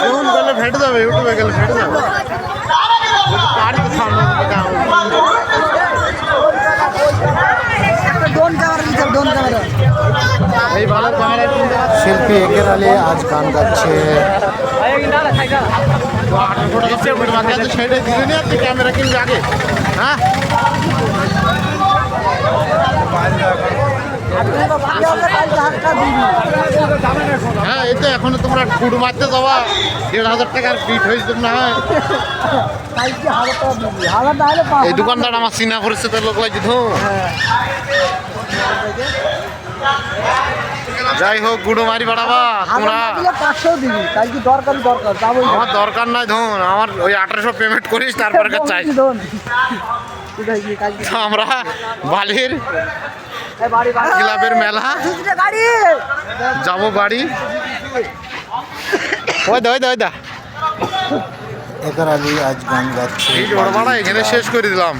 Phone করলে ফেটে যাবে ইউটিউবে গেলে ফেটে যাবে। বাড়িতে সামনে শিল্পী একের আলী আজ গান গাচ্ছে। সেটা দিলে ক্যামেরা কিনবে আগে। হ্যাঁ? হ্যাঁ এই তো এখন তোমরা কুড় মারতে যাওয়া। দেড় হাজার টাকার বিট হয়েছে না এই দোকানদার আমার চিনা করেছে তো লোক লাগছে তো। যাই হোক গুঁড়ো মারি বাড়াবা তোমরা। দরকার দরকার যাব আমার দরকার নাই ধন আমার ওই আঠারোশো পেমেন্ট করিস তারপরে চাই। আমরা বালির ক্লাবের মেলা। যাব বাড়ি। ওই দা ওই দা ওই দা। এখানে আজ গান গাচ্ছে এখানে শেষ করে দিলাম।